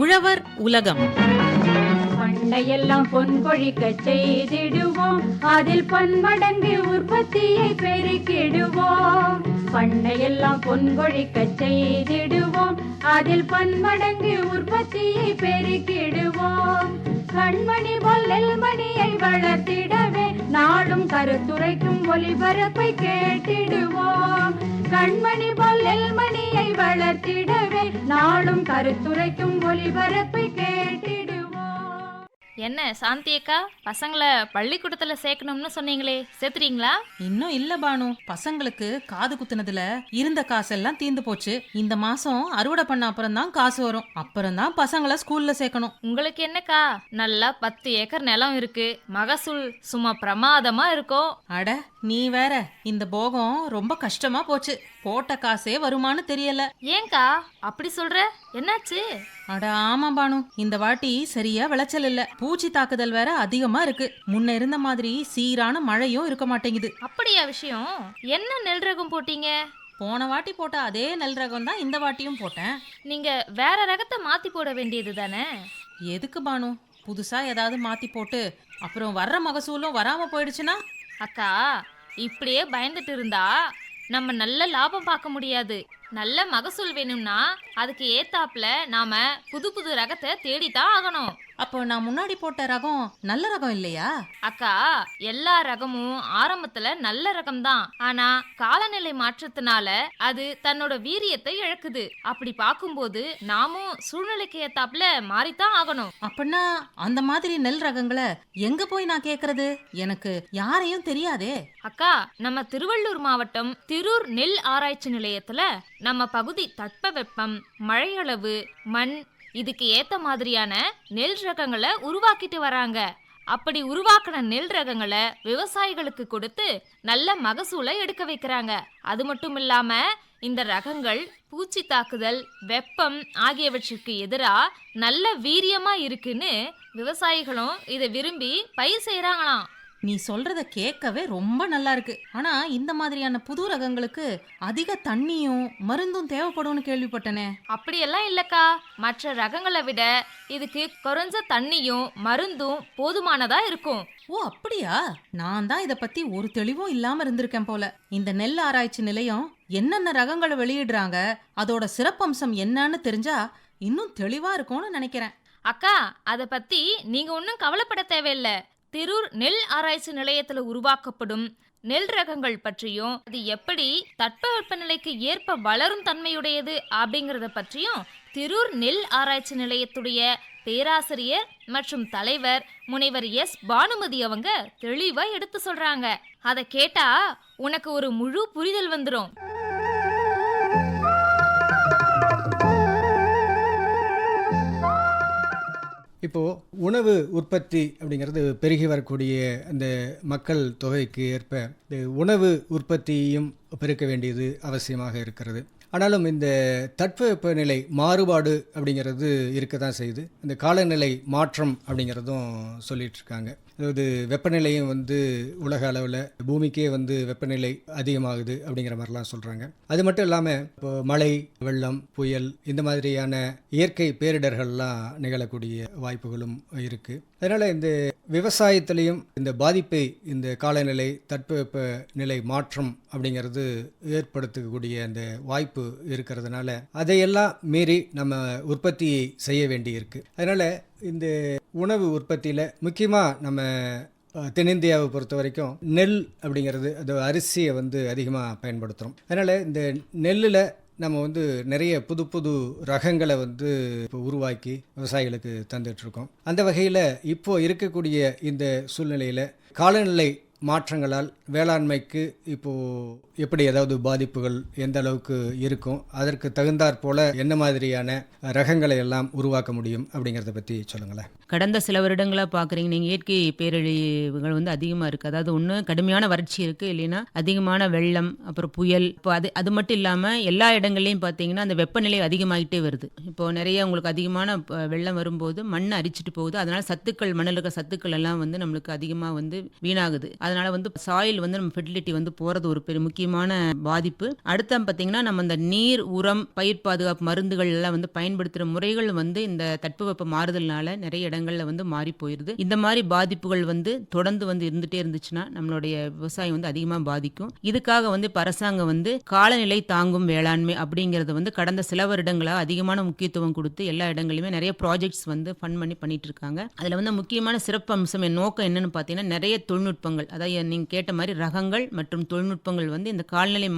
உழவர் உலகம். பண்டையெல்லாம் பொன் பொழிக்க செய்திடுவோம். அதில் பன்மடங்கு உற்பத்தியை பெருக்கிடுவோம். பண்டையெல்லாம் பொன் பொழிக்க செய்திடுவோம். அதில் பன்மடங்கு உற்பத்தியை பெருக்கிடுவோம். கண்மணி பொல்லல் மணியை வளர்த்திடவே நாடும் கருத்துரைக்கும் ஒளிபரப்பை கேட்டிடுவோம். கண்மணி பொல்லல் மணியை வளர்த்திடவே நாடும் கருத்துரைக்கும் ஒளிபரப்பை கேட்டிடு. என்ன சாந்தி அக்கா பசங்களை பள்ளிக்கூடத்துல சேர்க்கணும்னு சொன்னீங்களே சேர்த்துறீங்களா இன்னும் இல்ல பானு. பசங்களுக்கு காது குத்துனதுல இருந்த காசெல்லாம் தீந்து போச்சு. இந்த மாசம் அறுவடை பண்ண அப்புறம் தான் காசு வரும். அப்புறம் தான் பசங்களை ஸ்கூல்ல சேர்க்கணும். உங்களுக்கு என்னக்கா? நல்லா பத்து ஏக்கர் நிலம் இருக்கு. மகசூல் சும்மா பிரமாதமா இருக்கும் அட நீ வேற. இந்த போகம் ரொம்ப கஷ்டமா போச்சு. போட்ட காசே வருமானு தெரியல. ஏன்க்கா அப்படி சொல்ற? என்னாச்சு? அட ஆமா பானு. இந்த வாட்டி சரியா விளைச்சல் இல்ல. பூச்சி தாக்குதல் வேற அதிகமா இருக்கு. முன்ன இருந்த மாதிரி சீரான மழையும் இருக்க மாட்டேங்குது. அப்படியா விஷயம்? என்ன நெல் ரகம் போட்டீங்க? போன வாட்டி போட்ட அதே நெல் ரகம் தான் இந்த வாட்டியும் போட்டேன். நீங்க வேற ரகத்தை மாத்தி போட வேண்டியது தானே? எதுக்கு பானு? புதுசா ஏதாவது மாத்தி போட்டு அப்புறம் வர்ற மகசூலும் வராம போயிடுச்சுன்னா? அக்கா இப்படியே பயந்துட்டு இருந்தா நம்ம நல்ல லாபம் பார்க்க முடியாது. நல்ல மகசூல் வேணும்னா அதுக்கு ஏத்தாப்புல நாம புது புது ரகத்தை தேடித்தான் ஆகணும். அப்போ நான் முன்னாடி போட்ட ரகம் நல்ல ரகம் இல்லையா? அக்கா எல்லா ரகமும் ஆரம்பத்துல நல்ல ரகம் தான் ஆனா காலநிலை மாற்றத்தினால அது தன்னோட வீரியத்தை இழக்குது. அப்படி பார்க்கும்போது நாமும் சூழ்நிலைக்கு ஏத்தாப்புல மாறித்தான் ஆகணும். அப்படின்னா அந்த மாதிரி நெல் ரகங்களை எங்க போய் நான் கேக்குறது? எனக்கு யாரையும் தெரியாதே. அக்கா நம்ம திருவள்ளூர் மாவட்டம் திரூர் நெல் ஆராய்ச்சி நிலையத்துல நம்ம பகுதி தட்பவெப்பம் மழையளவு மண் இதுக்கு ஏத்த மாதிரியான நெல் ரகங்களை உருவாக்கிட்டு வராங்க. அப்படி உருவாக்கின நெல் ரகங்களை விவசாயிகளுக்கு கொடுத்து நல்ல மகசூலை எடுக்க வைக்கிறாங்க. அது மட்டும் இல்லாம இந்த ரகங்கள் பூச்சி தாக்குதல் வெப்பம் ஆகியவற்றுக்கு எதிராக நல்ல வீரியமா இருக்குன்னு விவசாயிகளும் இதை விரும்பி பயிர் செய்யறாங்களாம் நீ சொல்றத கேட்கவே ரொம்ப நல்லா இருக்கு. ஆனா இந்த மாதிரியான புது ரகங்களுக்கு அதிக தண்ணியும் மருந்தும் தேவைப்படும்னு கேள்விப்பட்டனே. அப்படியெல்லாம் இல்லக்கா. மற்ற ரகங்களை விட இதுக்கு குறைஞ்ச தண்ணியும் மருந்தும் போதுமானதா இருக்கும். ஓ அப்படியா? நான் தான் இத பத்தி ஒரு தெளிவும் இல்லாம இருந்திருக்கேன் போல. இந்த நெல் ஆராய்ச்சி நிலையம் என்னென்ன ரகங்களை வெளியிடுறாங்க அதோட சிறப்பம்சம் என்னன்னு தெரிஞ்சா இன்னும் தெளிவா இருக்கும்னு நினைக்கிறேன். அக்கா அதை பத்தி நீங்க ஒன்றும் கவலைப்பட தேவையில்ல. திரூர் நெல் ஆராய்ச்சி நிலையத்தில் உருவாக்கப்படும் நெல் ரகங்கள் பற்றியும் அது எப்படி தட்பவெப்பநிலைக்கு ஏற்ப வளரும் தன்மையுடையது அப்படிங்கிறத பற்றியும் திரூர் நெல் ஆராய்ச்சி நிலையத்துடைய பேராசிரியர் மற்றும் தலைவர் முனைவர் எஸ். பானுமதி அவங்க தெளிவா எடுத்து சொல்றாங்க. அதை கேட்டா உனக்கு ஒரு முழு புரிதல் வந்துடும் இப்போது உணவு உற்பத்தி அப்படிங்கிறது பெருகி வரக்கூடிய அந்த மக்கள் தொகைக்கு ஏற்ப இந்த உணவு உற்பத்தியும் பெருக்க வேண்டியது அவசியமாக இருக்கிறது. ஆனாலும் இந்த தட்பவெப்பநிலை மாறுபாடு அப்படிங்கிறது இருக்க தான் செய்யுது. இந்த காலநிலை மாற்றம் அப்படிங்கிறதும் சொல்லிகிட்ருக்காங்க அதாவது வெப்பநிலையும் வந்து உலக அளவில் பூமிக்கே வந்து வெப்பநிலை அதிகமாகுது அப்படிங்கிற மாதிரிலாம் சொல்கிறாங்க அது மட்டும் இல்லாமல் இப்போ மழை வெள்ளம் புயல் இந்த மாதிரியான இயற்கை பேரிடர்கள்லாம் நிகழக்கூடிய வாய்ப்புகளும் இருக்குது அதனால் இந்த விவசாயத்திலையும் இந்த பாதிப்பை இந்த காலநிலை தட்பவெப்ப நிலை மாற்றம் அப்படிங்கிறது ஏற்படுத்தக்கூடிய அந்த வாய்ப்பு இருக்கிறதுனால அதையெல்லாம் மீறி நம்ம உற்பத்தியை செய்ய வேண்டியிருக்கு. அதனால் இந்த உணவு உற்பத்தியில் முக்கியமாக நம்ம தென்னிந்தியாவை பொறுத்த வரைக்கும் நெல் அப்படிங்கிறது அது அரிசியை வந்து அதிகமாக பயன்படுத்துகிறோம் அதனால் இந்த நெல்லில் நம்ம வந்து நிறைய புது புது ரகங்களை வந்து இப்போ உருவாக்கி விவசாயிகளுக்கு தந்துட்டுருக்கோம் அந்த வகையில் இப்போது இருக்கக்கூடிய இந்த சூழ்நிலையில் காலநிலை மாற்றங்களால் வேளாண்மைக்கு இப்போது எப்படி ஏதாவது பாதிப்புகள் எந்த அளவுக்கு இருக்கும்? அதற்கு தகுந்தாற் போல என்ன மாதிரியான ரகங்களை எல்லாம் உருவாக்க முடியும் அப்படிங்கிறத பற்றி சொல்லுங்களேன். கடந்த சில வருடங்களாக பார்க்குறீங்க நீங்கள் இயற்கை பேரழிவுகள் வந்து அதிகமாக இருக்குது அதாவது ஒன்று கடுமையான வறட்சி இருக்குது இல்லைன்னா அதிகமான வெள்ளம் அப்புறம் புயல். இப்போ அது அது மட்டும் இல்லாமல் எல்லா இடங்கள்லையும் பார்த்தீங்கன்னா அந்த வெப்பநிலை அதிகமாகிட்டே வருது. இப்போது நிறைய உங்களுக்கு அதிகமான வெள்ளம் வரும்போது மண் அரிச்சிட்டு போகுது. அதனால் சத்துக்கள் மண்ணில் இருக்க சத்துக்கள் எல்லாம் வந்து நம்மளுக்கு அதிகமாக வந்து வீணாகுது. அதனால் வந்து சாயில் வந்து நம்ம ஃபெர்டிலிட்டி வந்து போகிறது ஒரு பெரிய முக்கியமான பாதிப்பு. அடுத்த பார்த்தீங்கன்னா நம்ம இந்த நீர் உரம் பயிர் பாதுகாப்பு மருந்துகள் எல்லாம் வந்து பயன்படுத்துகிற முறைகள் வந்து இந்த தட்பவெப்ப மாறுதல்னால நிறைய இடங்களில் வந்து மாறி போயிருது. இந்த மாதிரி பாதிப்புகள் வந்து தொடர்ந்து வந்து இருந்துகிட்டே இருந்துச்சுன்னா நம்மளுடைய விவசாயம் வந்து அதிகமாக பாதிக்கும். இதுக்காக வந்து இப்போ அரசாங்கம் வந்து காலநிலை தாங்கும் வேளாண்மை அப்படிங்கிறது வந்து கடந்த சில வருடங்களாக அதிகமான முக்கியத்துவம் கொடுத்து எல்லா இடங்களிலுமே நிறைய ப்ராஜெக்ட்ஸ் வந்து ஃபண்ட் பண்ணி பண்ணிட்டு இருக்காங்க. அதில் வந்து முக்கியமான சிறப்பு அம்சம் என் நோக்கம் என்னன்னு பார்த்தீங்கன்னா நிறைய தொழில்நுட்பங்கள் அதாவது நீங்க கேட்ட மாதிரி ரகங்கள் மற்றும் தொழில்நுட்பங்கள் வந்து இந்த கால்நிலை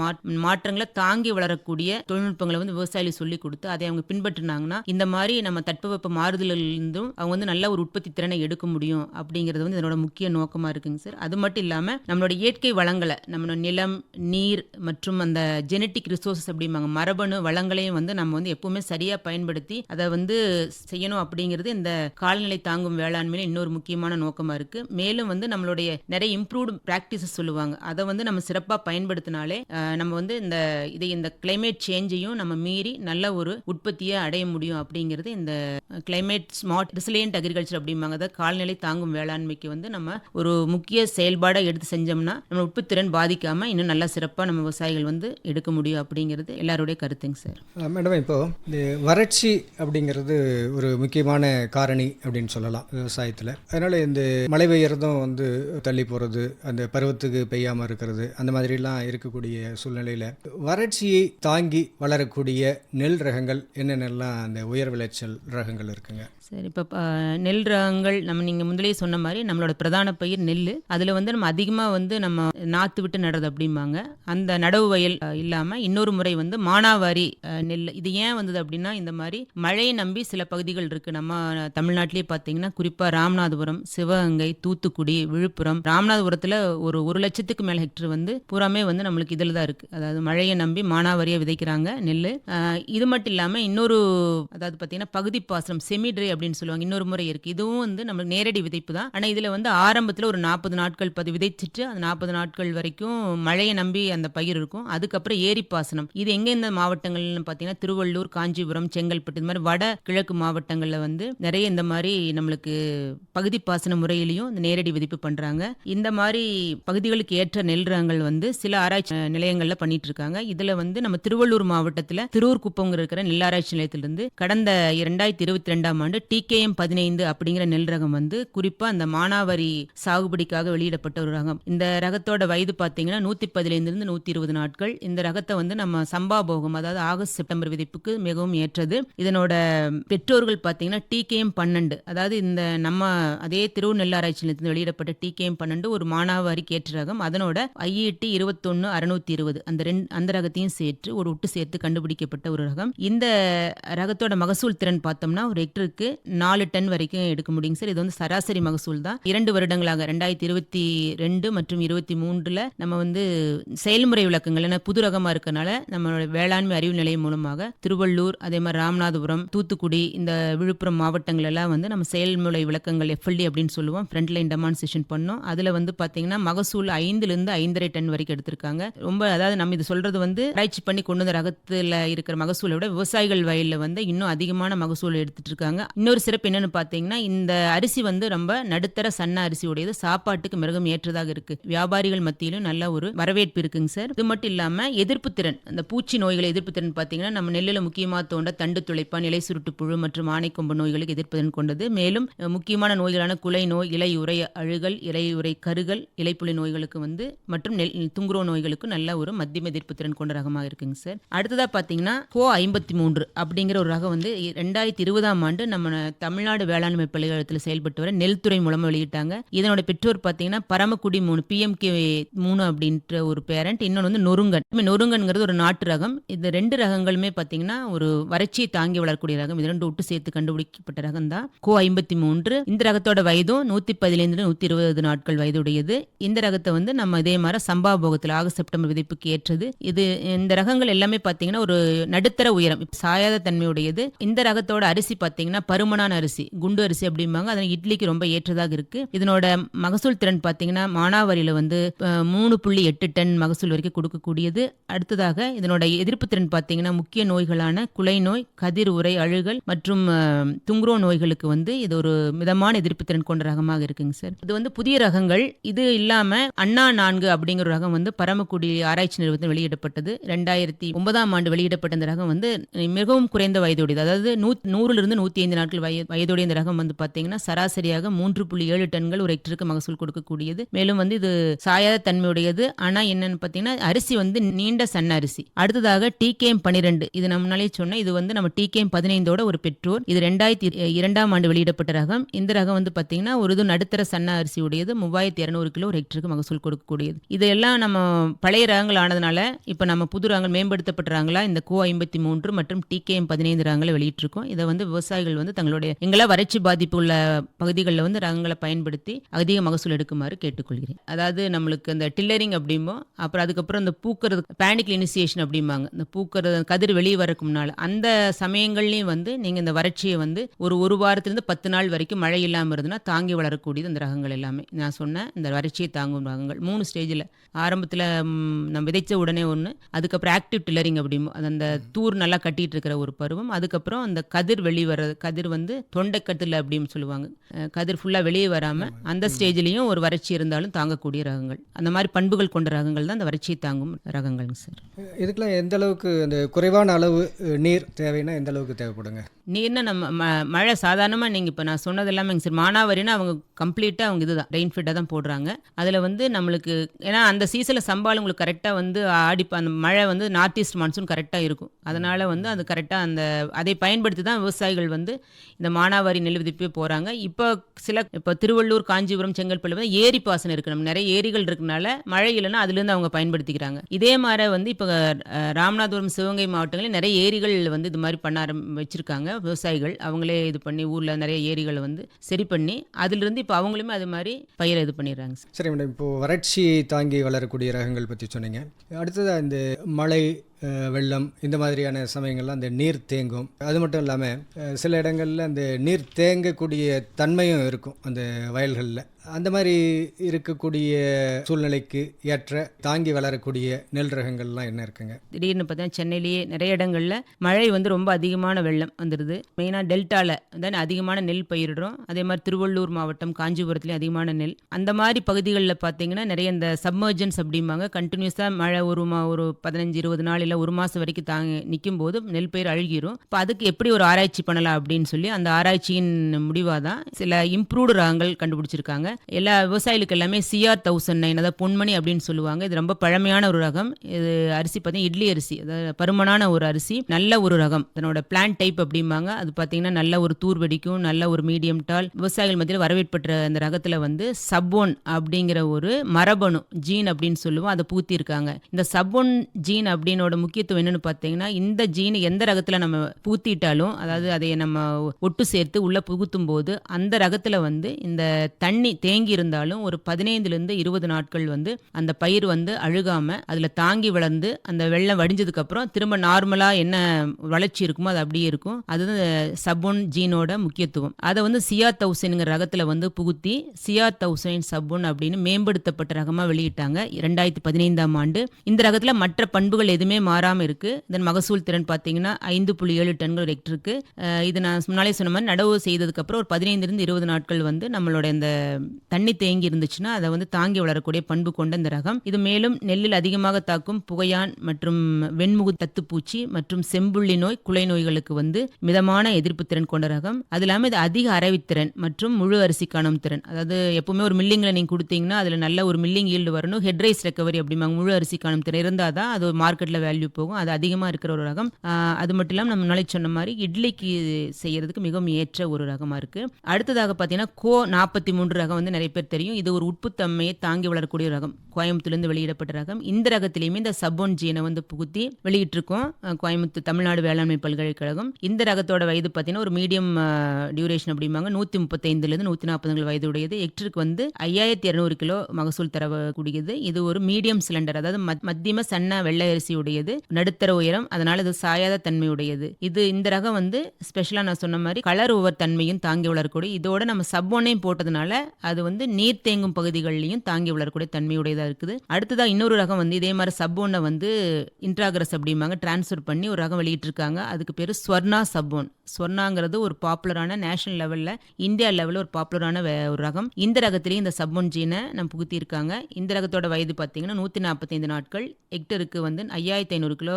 மாற்றங்களை தாங்கி வளரக்கூடிய தொழில்நுட்பங்களை வந்து விவசாயிகளுக்கு சொல்லி கொடுத்து அதை அவங்க பின்பற்றினாங்கன்னா இந்த மாதிரி நம்ம தட்பவெப்ப மாறுதலிலிருந்தும் அவங்க வந்து நல்ல ஒரு உற்பத்தி திறனை எடுக்க முடியும் அப்படிங்கிறது வந்து இதனோட முக்கிய நோக்கமா இருக்குங்க சார். அது மட்டும் இல்லாம நம்மளோட இயற்கை வளங்களை நம்ம நிலம் நீர் மற்றும் அந்த ஜெனட்டிக் ரிசோர்சஸ் அப்படிம்பாங்க மரபணு வளங்களையும் வந்து நம்ம வந்து எப்பவுமே சரியா பயன்படுத்தி அதை வந்து செய்யணும் அப்படிங்கிறது இந்த கால்நிலை தாங்கும் வேளாண்மையில இன்னொரு முக்கியமான நோக்கமா இருக்கு. மேலும் வந்து நம்மளுடைய நிறைய இம்ப்ரூவ்டு பிராக்டிசஸ் சொல்லுவாங்க. அதை வந்து நம்ம சிறப்பாக பயன்படுத்தினாலே நம்ம வந்து இந்த இதை இந்த கிளைமேட் சேஞ்சையும் நம்ம மீறி நல்ல ஒரு உற்பத்தியை அடைய முடியும் அப்படிங்கிறது இந்த கிளைமேட் ஸ்மார்ட் ரிசிலியன்ட் அக்ரிகல்ச்சர் அப்படிம்பாங்க. அதாவது கால்நிலை தாங்கும் வேளாண்மைக்கு வந்து நம்ம ஒரு முக்கிய செயல்பாடாக எடுத்து செஞ்சோம்னா நம்ம உற்பத்திறன் பாதிக்காமல் இன்னும் நல்லா சிறப்பாக நம்ம விவசாயிகள் வந்து எடுக்க முடியும் அப்படிங்கிறது எல்லாருடைய கருத்துங்க சார். மேடம் இப்போ இந்த வறட்சி அப்படிங்கிறது ஒரு முக்கியமான காரணி அப்படின்னு சொல்லலாம் விவசாயத்தில். அதனால் இந்த மழை பெய்யறதும் வந்து தள்ளி போகிறது அந்த பருவத்துக்கு பெய்யாமல் இருக்கிறது அந்த மாதிரிலாம் இருக்கக்கூடிய சூழ்நிலையில் வறட்சியை தாங்கி வளரக்கூடிய நெல் ரகங்கள் என்னென்னலாம் அந்த உயர் விளைச்சல் ரகங்கள் இருக்குங்க? சரி இப்போ நெல் ரகங்கள் நம்ம நீங்கள் முதலே சொன்ன மாதிரி நம்மளோட பிரதான பயிர் நெல். அதில் வந்து நம்ம அதிகமாக வந்து நம்ம நாற்று விட்டு நடுறது அப்படிம்பாங்க. அந்த நடவு வயல் இல்லாமல் இன்னொரு முறை வந்து மானாவாரி நெல். இது ஏன் வந்தது அப்படின்னா இந்த மாதிரி மழையை நம்பி சில பகுதிகள் இருக்குது நம்ம தமிழ்நாட்டிலே பார்த்தீங்கன்னா குறிப்பாக ராமநாதபுரம் சிவகங்கை தூத்துக்குடி விழுப்புரம் ராமநாதபுரம் ராமநாதபுரத்தில் ஒரு ஒரு லட்சத்துக்கு மேலே ஹெக்டர் வந்து பூராமே வந்து நம்மளுக்கு இதில் தான் இருக்குது அதாவது மழையை நம்பி மானாவாரியாக விதைக்கிறாங்க நெல் இது மட்டும் இல்லாமல் இன்னொரு அதாவது பார்த்தீங்கன்னா பகுதி பாசனம் செமிட்ரை அப்படின்னு சொல்லுவாங்க இன்னொரு முறை இருக்குது இதுவும் வந்து நம்மளுக்கு நேரடி விதைப்பு தான். ஆனால் இதில் வந்து ஆரம்பத்தில் ஒரு நாற்பது நாட்கள் பதி விதைச்சிட்டு அந்த நாற்பது நாட்கள் வரைக்கும் மழையை நம்பி அந்த பயிர் இருக்கும். அதுக்கப்புறம் ஏரி பாசனம். இது எங்கே இந்த மாவட்டங்கள்னு பார்த்தீங்கன்னா திருவள்ளூர் காஞ்சிபுரம் செங்கல்பட்டு இந்த மாதிரி வட கிழக்கு மாவட்டங்களில் வந்து நிறைய இந்த மாதிரி நம்மளுக்கு பகுதி பாசன முறையிலையும் இந்த நேரடி விதிப்பு பண்ணுறாங்க இந்த மாதிரி பகுதிகளுக்கு ஏற்ற நெல் ரகங்கள் வந்து சில ஆராய்ச்சி நிலையங்கள்ல பண்ணிட்டு இருக்காங்க இதுல வந்து நம்ம திருவள்ளூர் மாவட்டத்தில் திருவூர் குப்பம் இருக்கிற நெல் ஆராய்ச்சி நிலையத்திலிருந்து கடந்த இரண்டாயிரத்தி இருபத்தி ரெண்டாம் ஆண்டு டிகேஎம் பதினைந்து அப்படிங்கிற நெல் ரகம் வந்து குறிப்பா அந்த மானாவாரி சாகுபடிக்காக வெளியிடப்பட்ட ஒரு ரகம். இந்த ரகத்தோட வயது பார்த்தீங்கன்னா நூத்தி பதினைந்து இருந்து நூத்தி இருபது நாட்கள். இந்த ரகத்தை வந்து நம்ம சம்பா போகம் அதாவது ஆகஸ்ட் செப்டம்பர் விதைப்புக்கு மிகவும் ஏற்றது. இதனோட பெற்றோர்கள் பார்த்தீங்கன்னா டிகேஎம் பன்னெண்டு அதாவது இந்த நம்ம அதே திருவூர் நெல் ஆராய்ச்சி நிலையத்தில் வெளியிடப்பட்ட டிகேஎம் பன்னெண்டு ஒரு மானாவாரிக்கு ஏற்ற ரகம் அதனோட ஐஇடி இருபத்தொன்னு அறுநூத்தி இருபது அந்த ரெண்டு அந்த ரகத்தையும் சேர்த்து ஒரு விட்டு சேர்த்து கண்டுபிடிக்கப்பட்ட ஒரு ரகம். இந்த ரகத்தோட மகசூல் திறன் பார்த்தோம்னா ஒரு ஹெக்டருக்கு நாலு டன் வரைக்கும் எடுக்க முடியுங்க சார். இது வந்து சராசரி மகசூல் தான். இரண்டு வருடங்களாக ரெண்டாயிரத்தி இருபத்தி ரெண்டு மற்றும் இருபத்தி மூன்றுல நம்ம வந்து செயல்முறை விளக்கங்கள் ஏன்னா புது ரகமா இருக்கனால நம்மளோட வேளாண்மை அறிவு நிலையம் மூலமாக திருவள்ளூர் அதே மாதிரி ராமநாதபுரம் தூத்துக்குடி இந்த விழுப்புரம் மாவட்டங்கள் எல்லாம் வந்து நம்ம செயல்முறை விளக்கங்கள் எஃப்எல்டி அப்படின்னு சொல்லுவோம். ஃப்ரண்ட் லைன் டெமான்ஸ்ட்ரேஷன் பண்ணோம். அதுல வந்து பாத்தீங்கன்னா மகசூல் ஐந்துல இருந்து ஐந்தரை டன் வரைக்கும் எடுத்திருக்காங்க. ரொம்ப அதாவது நம்ம இது சொல்றது வந்து ஆராய்ச்சி பண்ணி கொண்டு வந்த ரகத்தில் இருக்கிற மகசூலை விட விவசாயிகள் வயல்ல வந்து இன்னும் அதிகமான மகசூல் எடுத்துட்டு இருக்காங்க இன்னொரு சிறப்பு என்னன்னு பார்த்தீங்கன்னா இந்த அரிசி வந்து ரொம்ப நடுத்தர சன்ன அரிசியுடையது. சாப்பாட்டுக்கு மிருகம் ஏற்றதாக இருக்கு. வியாபாரிகள் மத்தியிலும் நல்ல ஒரு வரவேற்பு இருக்குங்க சார். இது மட்டும் இல்லாமல் எதிர்ப்பு திறன். அந்த பூச்சி நோய்களை எதிர்ப்பு திறன் பார்த்தீங்கன்னா நம்ம நெல்லில் முக்கியமாக தோண்ட தண்டு துளைப்பா இலை சுருட்டு புழு மற்றும் ஆனைக்கொம்பு நோய்களுக்கு எதிர்ப்பு திறன் கொண்டது. மேலும் முக்கியமான நோய்களான குலை நோய் இலையுறை அழுகல் இலையுறை கரு கருகல் இலைப்புலி நோய்களுக்கு வந்து மற்றும் நெல் துங்குரோ நோய்களுக்கு நல்ல ஒரு மத்தியம எதிர்ப்பு திறன் கொண்ட ரகமாக இருக்குங்க சார். அடுத்ததாக பார்த்தீங்கன்னா கோ ஐம்பத்தி மூன்று அப்படிங்கிற ஒரு ரகம் வந்து ரெண்டாயிரத்தி இருபதாம் ஆண்டு நம்ம தமிழ்நாடு வேளாண்மை பல்கலைக்கழகத்தில் செயல்பட்டு வர நெல்துறை மூலமாக வெளியிட்டாங்க. இதனோட பெற்றோர் பார்த்தீங்கன்னா பரமக்குடி மூணு பிஎம்கே மூணு அப்படின்ற ஒரு பேரண்ட் இன்னொன்று வந்து நொறுங்கன். நொறுங்கன்கிறது ஒரு நாட்டு ரகம். இந்த ரெண்டு ரகங்களுமே பார்த்தீங்கன்னா ஒரு வறட்சியை தாங்கி வளரக்கூடிய ரகம். இது ரெண்டு விட்டு சேர்த்து கண்டுபிடிக்கப்பட்ட ரகம் தான் கோ ஐம்பத்தி மூன்று. இந்த ரகத்தோட வயதும் நூற்றி பதினைந்து நூற்றி இருபது நாட்கள் வயதுடைய வயதுடையது இந்த ரகத்தை வந்து நம்ம இதே மாதிரி சம்பா போகத்தில் ஆகஸ்ட் செப்டம்பர் விதைப்புக்கு ஏற்றது. இது இந்த ரகங்கள் எல்லாமே பார்த்தீங்கன்னா ஒரு நடுத்தர உயரம் சாயாத தன்மையுடையது. இந்த ரகத்தோட அரிசி பார்த்தீங்கன்னா பருமனான அரிசி குண்டு அரிசி அப்படிம்பாங்க. அதனால் இட்லிக்கு ரொம்ப ஏற்றதாக இருக்கு. இதனோட மகசூல் திறன் பார்த்தீங்கன்னா மானாவாரியில வந்து மூணு புள்ளி எட்டு டன் மகசூல் வரைக்கும் கொடுக்கக்கூடியது. அடுத்ததாக இதனோட எதிர்ப்பு திறன் பார்த்தீங்கன்னா முக்கிய நோய்களான குலை நோய் கதிர் உரை அழுகல் மற்றும் துங்குரோ நோய்களுக்கு வந்து இது ஒரு மிதமான எதிர்ப்பு திறன் கொண்ட ரகமாக இருக்குங்க சார். இது வந்து புதிய ரகங்கள் இது இல்லாம அண்ணா நான்கு அப்படிங்கிற ரகம் வந்து பரமக்குடி ஆராய்ச்சி நிறுவனத்தில் வெளியிடப்பட்டது. ரெண்டாயிரத்தி ஒன்பதாம் ஆண்டு வெளியிடப்பட்ட இந்த ரகம் வந்து மிகவும் குறைந்த வயதுடையது. அதாவது நூ நூறுல இருந்து நூத்தி ஐந்து நாட்கள் வய வயதுடைய இந்த ரகம் வந்து பாத்தீங்கன்னா சராசரியாக மூன்று புள்ளி ஏழு டன்கள் ஒரு ஹெக்டருக்கு மகசூல் கொடுக்கக்கூடியது. மேலும் வந்து இது சாயாத தன்மையுடையது. ஆனா என்னன்னு பாத்தீங்கன்னா அரிசி வந்து நீண்ட சன்ன அரிசி. அடுத்ததாக டிகேஎம் பன்னிரெண்டு இது நம்ம முன்னாலே சொன்ன இது வந்து நம்ம டிகேஎம் பதினைந்தோட ஒரு பெற்றோர். இது ரெண்டாயிரத்தி இரண்டாம் ஆண்டு வெளியிடப்பட்ட ரகம். இந்த ரகம் வந்து பாத்தீங்கன்னா ஒரு இது நடுத்தர சன்ன அரிசி உடையது மூவாயிரத்தி இரநூறு கிலோ ஒரு ஹெக்டருக்கு மகசூல் கொடுக்கக்கூடியது. இதெல்லாம் நம்ம பழைய ரகங்கள் ஆனதுனால இப்போ நம்ம புது ரகங்கள் மேம்படுத்தப்படுறாங்களா இந்த கோ ஐம்பத்தி மூன்று மற்றும் டிகேஎம் பதினைந்து ரகங்களை வெளியிட்டிருக்கோம். இதை வந்து விவசாயிகள் வந்து தங்களுடைய எங்களால் வறட்சி பாதிப்பு உள்ள பகுதிகளில் வந்து ரகங்களை பயன்படுத்தி அதிக மகசூல் எடுக்குமாறு கேட்டுக்கொள்கிறேன். அதாவது நம்மளுக்கு அந்த டில்லரிங் அப்படிம்போ அப்புறம் அதுக்கப்புறம் இந்த பூக்கிறது பேனிக்கல் இனிசியேஷன் அப்படிம்பாங்க. இந்த பூக்கிறது கதிர் வெளியே வரக்கு முன்னால். அந்த சமயங்கள்லையும் வந்து நீங்கள் இந்த வறட்சியை வந்து ஒரு ஒரு வாரத்திலிருந்து பத்து நாள் வரைக்கும் மழை இல்லாமல் இருந்ததுன்னா தாங்கி வளரக்கூடியது அந்த ரகங்கள் எல்லாமே. நான் சொன்ன இந்த வறட்சியை தாங்கும் ரகங்கள். மூணு ஸ்டேஜில் ஆரம்பத்தில் நம்ம விதைச்ச உடனே ஒன்று அதுக்கப்புறம் ஆக்டிவ் டில்லரிங் அப்படிமோ அந்த தூர் நல்லா கட்டிகிட்டு இருக்கிற ஒரு பருவம். அதுக்கப்புறம் அந்த கதிர் வெளியே வர்றது கதிர் வந்து தொண்டைக்கட்டில் அப்படின்னு சொல்லுவாங்க. கதிர் ஃபுல்லாக வெளியே வராமல் அந்த ஸ்டேஜ்லேயும் ஒரு வறட்சி இருந்தாலும் தாங்கக்கூடிய ரகங்கள். அந்த மாதிரி பண்புகள் கொண்ட ரகங்கள் தான் அந்த வறட்சியை தாங்கும் ரகங்கள்ங்க சார் இதுக்கெல்லாம் எந்த அளவுக்கு அந்த குறைவான அளவு நீர் தேவைன்னா எந்த அளவுக்கு தேவைப்படுங்க? நீர்னா நம்ம ம- மழை சாதாரணமாக நீங்கள் இப்போ நான் சொன்னது எல்லாமே சார் மானாவரினா அவங்க கம்ப்ளீட்டாக அவங்க இதுதான். ரெயின் தான் போடுறாங்க. அதில் வந்து நம்மளுக்கு ஏன்னா அந்த சீசனில் சம்பால் உங்களுக்கு கரெக்டாக வந்து ஆடி அந்த மழை வந்து நார்த் ஈஸ்ட் மான்சூன் கரெக்டாக இருக்கும். அதனால் வந்து அது கரெக்டாக அந்த அதை பயன்படுத்தி தான் விவசாயிகள் வந்து இந்த மானாவாரி நெல் விதிப்பே போகிறாங்க இப்போ சில இப்போ திருவள்ளூர் காஞ்சிபுரம் செங்கல்பட்டு வந்து ஏரி பாசனம் இருக்கு. நம்ம நிறைய ஏரிகள் இருக்கனால மழை இல்லைன்னா அதுலேருந்து அவங்க பயன்படுத்திக்கிறாங்க. இதே மாதிரி வந்து இப்போ ராமநாதபுரம் சிவகங்கை மாவட்டங்களில் நிறைய ஏரிகள் வந்து இது மாதிரி பண்ண ஆரம் விவசாயிகள் அவங்களே இது பண்ணி ஊரில் நிறைய ஏரிகளை வந்து சரி பண்ணி அதிலிருந்து இப்போ அவங்களுமே அது மாதிரி பயிரை இது பண்ணிடுறாங்க சார். சரி மேடம் இப்போது வறட்சி தாங்கி வளரக்கூடிய ரகங்கள் பற்றி சொன்னீங்க. அடுத்ததாக இந்த மழை வெள்ளம் இந்த மாதிரியான சமயங்கள்லாம் அந்த நீர் தேங்கும். அது மட்டும் இல்லாமல் சில இடங்களில் அந்த நீர் தேங்கக்கூடிய தன்மையும் இருக்கும் அந்த வயல்களில். அந்த மாதிரி இருக்கக்கூடிய சூழ்நிலைக்கு ஏற்ற தாங்கி வளரக்கூடிய நெல் ரகங்கள்லாம் என்ன இருக்குங்க? திடீர்னு பார்த்தீங்கன்னா சென்னையிலேயே நிறைய இடங்களில் மழை வந்து ரொம்ப அதிகமான வெள்ளம் வந்துடுது மெயினாக டெல்டாவில் தான் அதிகமான நெல் பயிரிடுறோம். அதே மாதிரி திருவள்ளூர் மாவட்டம் காஞ்சிபுரத்துலேயும் அதிகமான நெல். அந்த மாதிரி பகுதிகளில் பார்த்தீங்கன்னா நிறைய இந்த சப்மர்ஜன்ஸ் அப்படிம்பாங்க. கண்டினியூஸாக மழை ஒரு மா ஒரு பதினஞ்சு இருபது நாள் இல்லை ஒரு மாதம் வரைக்கும் தாங்க நிற்கும் போது நெல் பயிர் அழுகிரும். இப்போ அதுக்கு எப்படி ஒரு ஆராய்ச்சி பண்ணலாம் அப்படின்னு சொல்லி அந்த ஆராய்ச்சியின் முடிவாக தான் சில இம்ப்ரூவ்டு ரகங்கள் கண்டுபிடிச்சிருக்காங்க. எல்லா விவசாயிகளுக்கு எல்லாமே சிஆர் தௌசண்ட் நைன் அதாவது பொன்மணி அப்படின்னு சொல்லுவாங்க. இது ரொம்ப பழமையான ஒரு ரகம். இது அரிசி பார்த்தீங்கன்னா இட்லி அரிசி அதாவது பருமனான ஒரு அரிசி நல்ல ஒரு ரகம். அதனோட பிளான் டைப் அப்படிம்பாங்க. அது பார்த்தீங்கன்னா நல்ல ஒரு தூர் வெடிக்கும் நல்ல ஒரு மீடியம் டால் விவசாயிகள் மத்தியில் வரவேற்பற்ற அந்த ரகத்தில் வந்து சப்போன் அப்படிங்கிற ஒரு மரபணு ஜீன் அப்படின்னு சொல்லுவோம். அதை பூத்தி இருக்காங்க இந்த சப்போன் ஜீன் அப்படின்னோட முக்கியத்துவம் என்னன்னு பார்த்தீங்கன்னா இந்த ஜீன் எந்த ரகத்தில் நம்ம பூத்திட்டாலும் அதாவது அதை நம்ம ஒட்டு சேர்த்து உள்ளே புகுத்தும் போது அந்த ரகத்தில் வந்து இந்த தண்ணி தேங்கி இருந்தாலும் ஒரு பதினைந்துலேருந்து இருபது நாட்கள் வந்து அந்த பயிர் வந்து அழுகாமல் அதில் தாங்கி வளர்ந்து அந்த வெள்ளம் வடிஞ்சதுக்கப்புறம் திரும்ப நார்மலாக என்ன வளர்ச்சி இருக்குமோ அது அப்படியே இருக்கும். அதுதான் சபுன் ஜீனோட முக்கியத்துவம். அதை வந்து சியா தௌசண்ட்ங்கிற ரகத்தில் வந்து புகுத்தி சியா தௌசண்ட் சபுன் அப்படின்னு மேம்படுத்தப்பட்ட ரகமாக வெளியிட்டாங்க இரண்டாயிரத்தி பதினைந்தாம் ஆண்டு. இந்த ரகத்தில் மற்ற பண்புகள் எதுவுமே மாறாம இருக்கு. இதன் மகசூல் திறன் பார்த்தீங்கன்னா ஐந்து புள்ளி ஏழு டன்கள் ஒரு ஹெக்டருக்கு இது நான் முன்னாலே சொன்ன மாதிரி நடவு செய்ததுக்கு அப்புறம் ஒரு பதினைந்திலிருந்து இருபது நாட்கள் வந்து நம்மளோட இந்த தண்ணி தேங்கி இருந்துச்சுன்னா அதை வந்து தாங்கி வளரக்கூடிய பண்பு கொண்ட இந்த ரகம். இது மேலும் நெல்லில் அதிகமாக தாக்கும் புகையான் மற்றும் வெண்முகு தத்துப்பூச்சி மற்றும் செம்புள்ளி நோய் குலை நோய்களுக்கு வந்து மிதமான எதிர்ப்பு திறன் கொண்ட ரகம். அது இல்லாமல் இது அதிக அரவித்திறன் மற்றும் முழு அரிசி காணும் திறன். அதாவது எப்பவுமே ஒரு மில்லிங்கில் நீங்கள் கொடுத்தீங்கன்னா அதில் நல்ல ஒரு மில்லிங் ஈல்டு வரணும். ஹெட் ரைஸ் ரெக்கவரி அப்படிம்பாங்க. முழு அரிசி காணும் திறன். இருந்தால் தான் அது மார்க்கெட்டில் வேல்யூ போகும். அது அதிகமாக இருக்கிற ஒரு ரகம். அது மட்டும் இல்லாமல் நம்ம நாளைக்கு சொன்ன மாதிரி இட்லிக்கு செய்கிறதுக்கு மிகவும் ஏற்ற ஒரு ரகமாக இருக்குது அடுத்ததாக பார்த்தீங்கன்னா கோ நாற்பத்தி மூன்று ரகம் வந்து நிறைய பேர் தெரியும். இது ஒரு உட்புத்தன்மையை தாங்கி வளரக்கூடிய ரகம். கோயம்புத்தூர்லேருந்து வெளியிடப்பட்ட ரகம். இந்த ரகத்திலையுமே இந்த சபோன் ஜீனை வந்து புகுத்தி வெளியிட்டிருக்கோம். கோயம்புத்தூர் தமிழ்நாடு வேளாண்மை பல்கலைக்கழகம். இந்த ரகத்தோட வயது பார்த்தீங்கன்னா ஒரு மீடியம் டியூரேஷன் அப்படிம்பாங்க. நூற்றி முப்பத்தைந்துலேருந்து நூற்றி நாற்பது வயது உடையது ஹெக்டருக்கு வந்து ஐயாயிரத்தி இரநூறு கிலோ மகசூல் தரக்கூடியது இது ஒரு மீடியம் சிலிண்டர். அதாவது மத்- மத்தியம சன்ன வெள்ளை அரிசி உடையது உடையது நடுத்தர உயரம் அதனால இது சாயாத தன்மையுடையது. இது இந்த ரகம் வந்து ஸ்பெஷலாக நான் சொன்ன மாதிரி கலர் ஓவர் தன்மையும் தாங்கி வளரக்கூடிய இதோட நம்ம சப்போனையும் போட்டதுனால அது வந்து நீர் தேங்கும் பகுதிகளிலையும் தாங்கி வளரக்கூடிய தன்மையுடையதாக இருக்குது. அடுத்ததா இன்னொரு ரகம் வந்து இதே மாதிரி சப்போனை வந்து இன்ட்ராகிரஸ் அப்படிம்பாங்க டிரான்ஸ்ஃபர் பண்ணி ஒரு ரகம் வெளியிட்டிருக்காங்க. அதுக்கு பேர் ஸ்வர்ணா சப்போன் ஸ்வர்ணாங்கிறது ஒரு பாப்புலரான நேஷனல் லெவலில் இந்தியா லெவலில் ஒரு பாப்புலரான ஒரு ரகம். இந்த ரகத்திலையும் இந்த சப்போன் ஜீனை நம்ம புகுத்தியிருக்காங்க. இந்த ரகத்தோட வயது பார்த்தீங்கன்னா நூற்றி நாற்பத்தைந்து நாட்கள். ஹெக்டருக்கு வந்து ஐயாயிரத்தி ஐநூறு கிலோ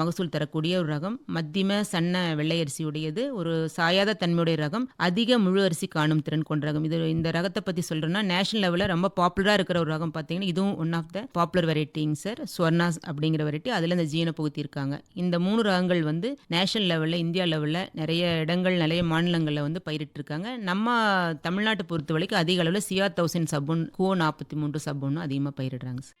மகசூல் தரக்கூடிய ஒரு ரகம். மத்தியம சன்ன வெள்ளை அரிசியுடையது. ஒரு சாயாத தன்மையுடைய ரகம். அதிக முழு அரிசி காணும் திறன் கொண்ட ரகம். இது இந்த ரகத்தை பற்றி சொல்கிறோன்னா நேஷனல் லெவலில் ரொம்ப பாப்புலராக இருக்கிற ஒரு ரகம் பார்த்தீங்கன்னா இதுவும் ஒன் ஆஃப் த பாப்புலர் வெரைட்டிங் சார் ஸ்வர்ணாஸ் அப்படிங்கிற வெரைட்டி அதில் இந்த ஜீனை புகுத்தியிருக்காங்க இந்த மூணு ரகங்கள் வந்து நேஷனல் லெவலில் இந்தியா லெவலில் நிறைய இடங்கள் நிறைய மாநிலங்களில் வந்து பயிரிட்டிருக்காங்க. நம்ம தமிழ்நாட்டை பொறுத்த வரைக்கும் அதிக அளவில் சியா தௌசண்ட் சப்போன் கோ நாற்பத்தி மூன்று சப்போன்னு அதிகமாக பயிரிடுறாங்க சார்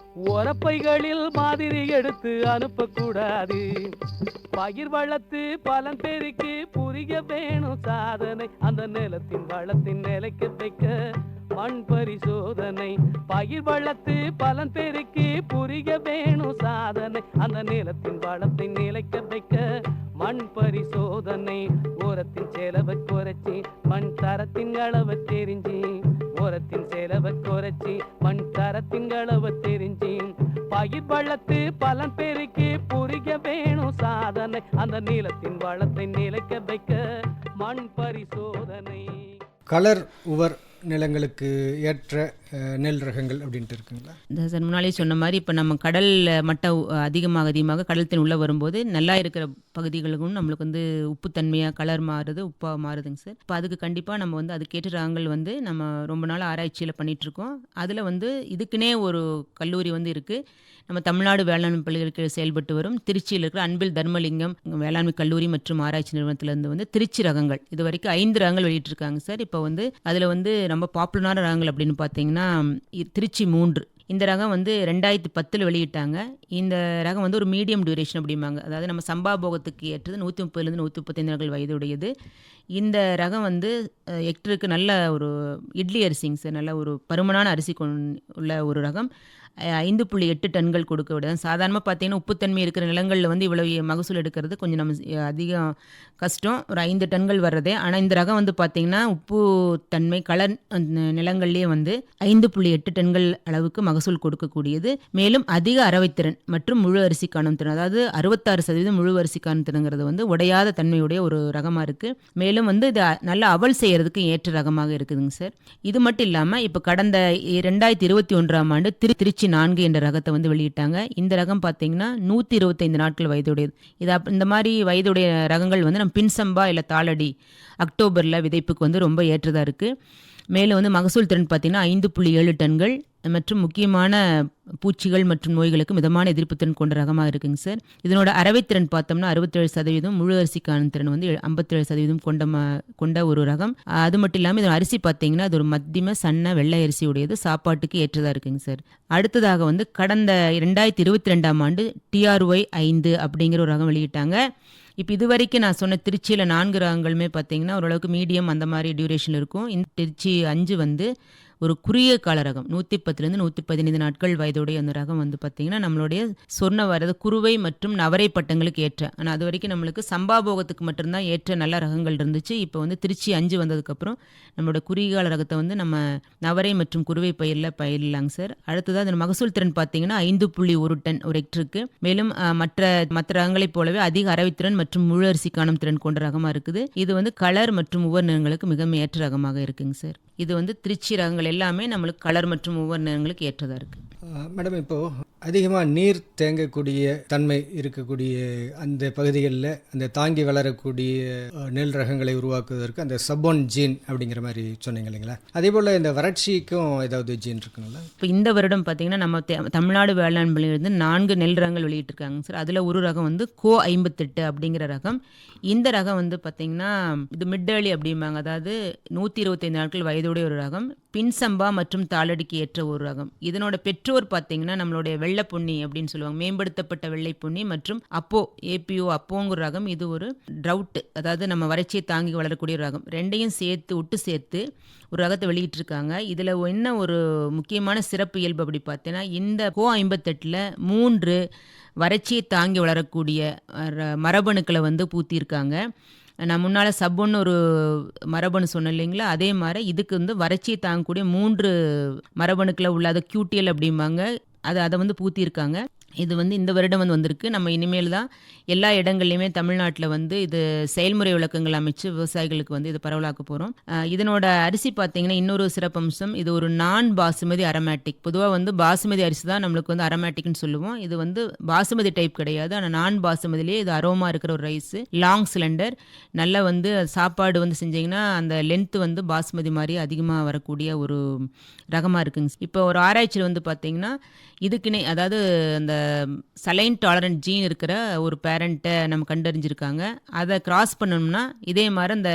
உரப்பைகளில் மாதிரி எடுத்து அனுப்பக்கூடாது. பயிர் வளர்த்து பலன் பெருக்கி புரிய வேணும் சாதனை. அந்த நிலத்தின் வளத்தின் நிலைக்கு வைக்க மண் பரிசோதனை. பயிர் வளர்த்து பலன் பெருக்கி புரிய வேணும் சாதனை. அந்த நிலத்தின் வளத்தின் நிலைக்க வைக்க மண் பரிசோதனை. உரத்தின் செலவை குறைச்சி மண் தரத்தின் அளவை தெரிஞ்சு. உரத்தின் செலவை குறைச்சி மண் தரத்தின் அளவை தெரிஞ்சு. பயிர் வளர்த்து பலன் பெருக்கி. புரிய வேணும் சாதனை. அந்த நிலத்தின் வளத்தை நிலைக்க வைக்க மண் பரிசோதனை. கலர் உவர் நிலங்களுக்கு ஏற்ற நெல் ரகங்கள் அப்படின்ட்டு இருக்குங்களா? இந்த சார் முன்னாலே சொன்ன மாதிரி இப்போ நம்ம கடல் மட்டம் அதிகமாக அதிகமாக கடல் உள்ள வரும்போது நல்லா இருக்கிற பகுதிகளுக்கும் நம்மளுக்கு வந்து உப்புத்தன்மையாக கலர் மாறுது உப்பாக மாறுதுங்க சார். இப்போ அதுக்கு கண்டிப்பாக நம்ம வந்து அதுக்கேற்ற ரகங்கள் வந்து நம்ம ரொம்ப நாள் ஆராய்ச்சியில் பண்ணிகிட்ருக்கோம் அதில் வந்து இதுக்குன்னே ஒரு கல்லூரி வந்து இருக்குது நம்ம தமிழ்நாடு வேளாண்மை பல்கலைக்கழக செயல்பட்டு வரும். திருச்சியில் இருக்கிற அன்பில் தர்மலிங்கம் வேளாண்மை கல்லூரி மற்றும் ஆராய்ச்சி நிறுவனத்திலேருந்து வந்து திருச்சி ரகங்கள். இது வரைக்கும் ஐந்து ரகங்கள் வெளியிட்டிருக்காங்க சார். இப்போ வந்து அதில் வந்து ரொம்ப பாப்புலரான ரகங்கள் அப்படின்னு பார்த்தீங்கன்னா திருச்சி மூன்று. இந்த ரகம் வந்து ரெண்டாயிரத்தி பத்தில் வெளியிட்டாங்க. இந்த ரகம் வந்து ஒரு மீடியம் டியூரேஷன் அப்படிம்பாங்க. அதாவது நம்ம சம்பா போகத்துக்கு ஏற்றது நூற்றி முப்பதுலேருந்து நூற்றி முப்பத்தைந்து நாட்கள் வயதுடையது. இந்த ரகம் வந்து எக்டருக்கு ஹெக்டருக்கு நல்ல ஒரு இட்லி அரிசிங்க சார். நல்ல ஒரு பருமனான அரிசி கொண் உள்ள ஒரு ரகம். ஐந்து புள்ளி எட்டு டன்கள் கொடுக்க விட சாதாரணமாக பார்த்தீங்கன்னா உப்புத்தன்மை இருக்கிற நிலங்களில் வந்து இவ்வளவு மகசூல் எடுக்கிறது கொஞ்சம் நம்ம அதிகம் கஷ்டம். ஒரு ஐந்து டன்கள் வர்றதே. ஆனால் இந்த ரகம் வந்து பார்த்தீங்கன்னா உப்பு தன்மை கலர் நிலங்கள்லேயே வந்து ஐந்து புள்ளி எட்டு டன்கள் அளவுக்கு மகசூல் கொடுக்கக்கூடியது. மேலும் அதிக அறவைத்திறன் மற்றும் முழு அரிசி காணும் திறன் அதாவது அறுபத்தாறு சதவீதம் முழு அரிசி காணும் திறங்கிறது வந்து உடையாத தன்மையுடைய ஒரு ரகமாக இருக்குது மேலும் வந்து இது நல்ல அவல் செய்கிறதுக்கு ஏற்ற ரகமாக இருக்குதுங்க சார். இது மட்டும் இல்லாமல் இப்போ கடந்த ரெண்டாயிரத்தி இருபத்தி ஒன்றாம் ஆண்டு திரு திருச்சி நான்கு என்ற ரகத்தை வந்து வெளியிட்டாங்க. இந்த ரகம் பார்த்தீங்கன்னா நூற்றி இருபத்தைந்து நாட்கள் வயதுடையது. இது அப்- இந்த மாதிரி வயதுடைய ரகங்கள் வந்து நம்ம பின்சம்பா இல்லை தாளடி அக்டோபரில் விதைப்புக்கு வந்து ரொம்ப ஏற்றதாக இருக்குது மேலும் வந்து மகசூல் திறன் பார்த்தீங்கன்னா ஐந்து புள்ளி ஏழு டன்கள் மற்றும் முக்கியமான பூச்சிகள் மற்றும் நோய்களுக்கு மிதமான எதிர்ப்புத்திறன் கொண்ட ரகமாக இருக்குங்க சார். இதனோட அறவைத்திறன் பார்த்தோம்னா அறுபத்தேழு சதவீதம் முழு அரிசிக்கான திறன் வந்து ஐம்பத்தேழு சதவீதம் கொண்ட கொண்ட ஒரு ரகம். அது மட்டும் இல்லாமல் இதோட அரிசி பார்த்தீங்கன்னா அது ஒரு மத்தியம சன்ன வெள்ளை அரிசி உடையது சாப்பாட்டுக்கு ஏற்றதாக இருக்குங்க சார். அடுத்ததாக வந்து கடந்த ரெண்டாயிரத்தி இருபத்தி ரெண்டாம் ஆண்டு டிஆர்ஒய் ஐந்து அப்படிங்கிற ஒரு ரகம் வெளியிட்டாங்க. இப்போ இது வரைக்கும் நான் சொன்ன திருச்சியில் நான்கு ரகங்களுமே பார்த்தீங்கன்னா ஓரளவுக்கு மீடியம் அந்த மாதிரி டியூரேஷன் இருக்கும். இந்த திருச்சி அஞ்சு வந்து ஒரு குறுகிய கால ரகம். நூற்றி பத்துலேருந்து நூற்றி பதினைந்து நாட்கள் வயதுடைய அந்த ரகம் வந்து பார்த்திங்கன்னா நம்மளுடைய சொர்ண வரது குறுவை மற்றும் நவரை பட்டங்களுக்கு ஏற்ற ஆனால் அது வரைக்கும் நம்மளுக்கு சம்பாபோகத்துக்கு மட்டும்தான் ஏற்ற நல்ல ரகங்கள் இருந்துச்சு. இப்போ வந்து திருச்சி அஞ்சு வந்ததுக்கப்புறம் நம்மளோட குறுகிய கால ரகத்தை வந்து நம்ம நவரை மற்றும் குறுவை பயிரில் பயிரிடலாங்க சார். அடுத்ததாக அதன் மகசூல் திறன் பார்த்தீங்கன்னா ஐந்து புள்ளி ஒரு டன் ஒரு ஹெக்டருக்கு மேலும் மற்ற மற்ற ரகங்களைப் போலவே அதிக அரவித்திறன் மற்றும் முழு அரிசி காணும் திறன் கொண்ட ரகமாக இருக்குது. இது வந்து கலர் மற்றும் உவர் நிறங்களுக்கு மிகவும் ஏற்ற ரகமாக இருக்குங்க சார். இது வந்து திருச்சி ரகங்கள் எல்லாமே நம்மளுக்கு கலர் மற்றும் ஒவ்வொரு நிறங்களுக்கு ஏற்றதாக இருக்குது மேடம் இப்போது அதிகமாக நீர் தேங்கக்கூடிய தன்மை இருக்கக்கூடிய அந்த பகுதிகளில் அந்த தாங்கி வளரக்கூடிய நெல் ரகங்களை உருவாக்குவதற்கு அந்த சப்போன் ஜீன் அப்படிங்கிற மாதிரி சொன்னீங்க இல்லைங்களா? அதே போல் இந்த வறட்சிக்கும் ஏதாவது ஜீன் இருக்குங்களா? இப்போ இந்த வருடம் பார்த்தீங்கன்னா நம்ம தமிழ்நாடு வேளாண் பள்ளியிலிருந்து நான்கு நெல் ரகங்கள் வெளியிட்டிருக்காங்க சார். அதில் ஒரு ரகம் வந்து கோ ஐம்பத்தெட்டு அப்படிங்கிற ரகம். இந்த ரகம் வந்து பார்த்தீங்கன்னா இது மிட்டேலி அப்படிம்பாங்க. அதாவது நூற்றி இருபத்தைந்து நாட்கள் வயதுடைய ஒரு ரகம். பின் சம்பா மற்றும் தாளடிக்கு ஏற்ற ஒரு ரகம். இதனோட பெற்றோர் பார்த்தீங்கன்னா நம்மளுடைய வெள்ளை பொன்னி அப்படின்னு சொல்லுவாங்க. மேம்படுத்தப்பட்ட வெள்ளை பொன்னி மற்றும் அப்போ ஏபிஓ அப்போங்கிற ரகம். இது ஒரு ட்ரவுட் அதாவது நம்ம வறட்சியை தாங்கி வளரக்கூடிய ஒரு ரகம். ரெண்டையும் சேர்த்து விட்டு சேர்த்து ஒரு ரகத்தை வெளியிட்டிருக்காங்க. இதில் என்ன ஒரு முக்கியமான சிறப்பு இயல்பு அப்படி பார்த்தீங்கன்னா இந்த கோ ஐம்பத்தெட்டில் மூன்று வறட்சியை தாங்கி வளரக்கூடிய மரபணுக்களை வந்து பூத்தியிருக்காங்க நான் முன்னால் சப்புன்னு ஒரு மரபணு சொன்னேன் இல்லைங்களா? அதே மாதிரி இதுக்கு வந்து வறட்சியை தாங்கக்கூடிய மூன்று மரபணுக்களை உள்ள அதை கியூட்டியல் அப்படிம்பாங்க. அதை அதை வந்து பூத்தியிருக்காங்க இது வந்து இந்த வருடம் வந்து வந்திருக்கு. நம்ம இனிமேல் தான் எல்லா இடங்கள்லையுமே தமிழ்நாட்டில் வந்து இது செயல்முறை விளக்கங்கள் அமைச்சு விவசாயிகளுக்கு வந்து இது பரவலாக்க போகிறோம் இதனோட அரிசி பார்த்தீங்கன்னா இன்னொரு சிறப்பம்சம் இது ஒரு நான் பாசுமதி அரமேட்டிக். பொதுவாக வந்து பாசுமதி அரிசி தான் நம்மளுக்கு வந்து அரமேட்டிக்னு சொல்லுவோம். இது வந்து பாசுமதி டைப் கிடையாது. ஆனால் நான் பாசுமதிலேயே இது அரோமா இருக்கிற ஒரு ரைஸு. Long cylinder. நல்லா வந்து சாப்பாடு வந்து செஞ்சீங்கன்னா அந்த லென்த்து வந்து பாசுமதி மாதிரி அதிகமாக வரக்கூடிய ஒரு ரகமாக இருக்குங்க. இப்போ ஒரு ஆராய்ச்சியில் வந்து பார்த்தீங்கன்னா இதுக்குன்னே அதாவது அந்த சலைன் டாலரண்ட் ஜீன் இருக்கிற ஒரு பேரண்ட்டை நம்ம கண்டறிஞ்சிருக்காங்க. அதை கிராஸ் பண்ணோம்னா இதே மாதிரி அந்த